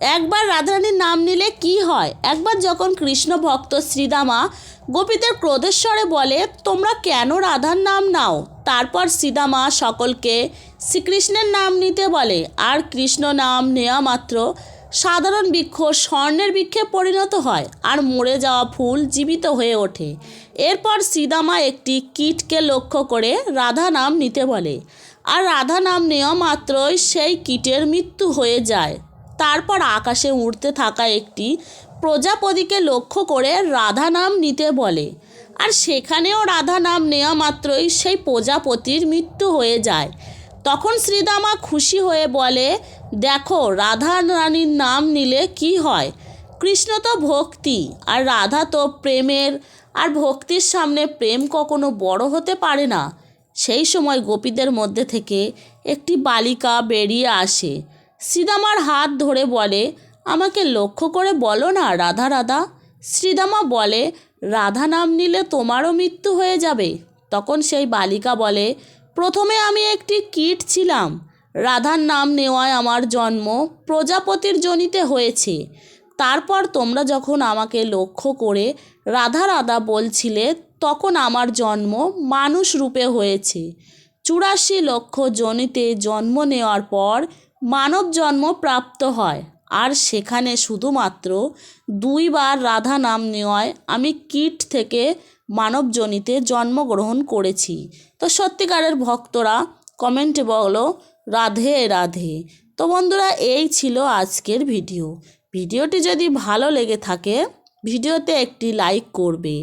একবার রাধারানীর নাম নিলে কি হয়? একবার যখন কৃষ্ণ ভক্ত শ্রীদামা গোপীদের ক্রোধেশ্বরে বলে, তোমরা কেন রাধার নাম নাও? তারপর শ্রীদামা সকলকে শ্রীকৃষ্ণের নাম নিতে বলে। আর কৃষ্ণ নাম নেওয়া মাত্র সাধারণ বৃক্ষ স্বর্ণের বৃক্ষে পরিণত হয় আর মরে যাওয়া ফুল জীবিত হয়ে ওঠে। এরপর শ্রীদামা একটি কীটকে লক্ষ্য করে রাধা নাম নিতে বলে। আর রাধা নাম নেওয়া মাত্রই সেই কীটের মৃত্যু হয়ে যায়। তারপর আকাশে উড়তে থাকা একটি প্রজাপতিকে লক্ষ্য করে রাধা নাম নিতে বলে। আর সেখানেও রাধা নাম নেওয়া মাত্রই সেই প্রজাপতির মৃত্যু হয়ে যায়। তখন শ্রীদামা খুশি হয়ে বলে, দেখো, রাধা রানীর নাম নিলে কি হয়? কৃষ্ণ তো ভক্তি, আর রাধা তো প্রেমের, আর ভক্তির সামনে প্রেম কখনো বড় হতে পারে না। সেই সময় গোপীদের মধ্যে থেকে একটি বালিকা বেরিয়ে আসে। শ্রীদামার হাত ধরে বলে, আমাকে লক্ষ্য করে বলো না, রাধা রাধা। শ্রীদামা বলে, রাধা নাম নিলে তোমারও মৃত্যু হয়ে যাবে। তখন সেই বালিকা বলে, প্রথমে আমি একটি কীট ছিলাম। রাধার নাম নেওয়ায় আমার জন্ম প্রজাপতির জনিতে হয়েছে। তারপর তোমরা যখন আমাকে লক্ষ্য করে রাধা রাধা বলছিলে, তখন আমার জন্ম মানুষ রূপে হয়েছে। চুরাশি লক্ষ জনিতে জন্ম নেওয়ার পর মানব জন্ম প্রাপ্ত হয়। আর সেখানে শুধুমাত্র দুইবার রাধা নাম নেওয়ায় আমি কীট থেকে মানবজনিতে জন্মগ্রহণ করেছি। তো সত্যিকারের ভক্তরা কমেন্টে বলো, রাধে রাধে। তো বন্ধুরা, এই ছিল আজকের ভিডিও। ভিডিওটি যদি ভালো লেগে থাকে, ভিডিওতে একটি লাইক করবে।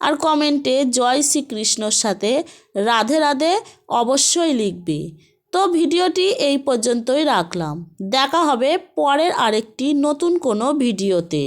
আর কমেন্টে জয় শ্রীকৃষ্ণর সাথে রাধে রাধে অবশ্যই লিখবে। তো ভিডিওটি এই পর্যন্তই রাখলাম। দেখা হবে পরের আরেকটি নতুন কোনো ভিডিওতে।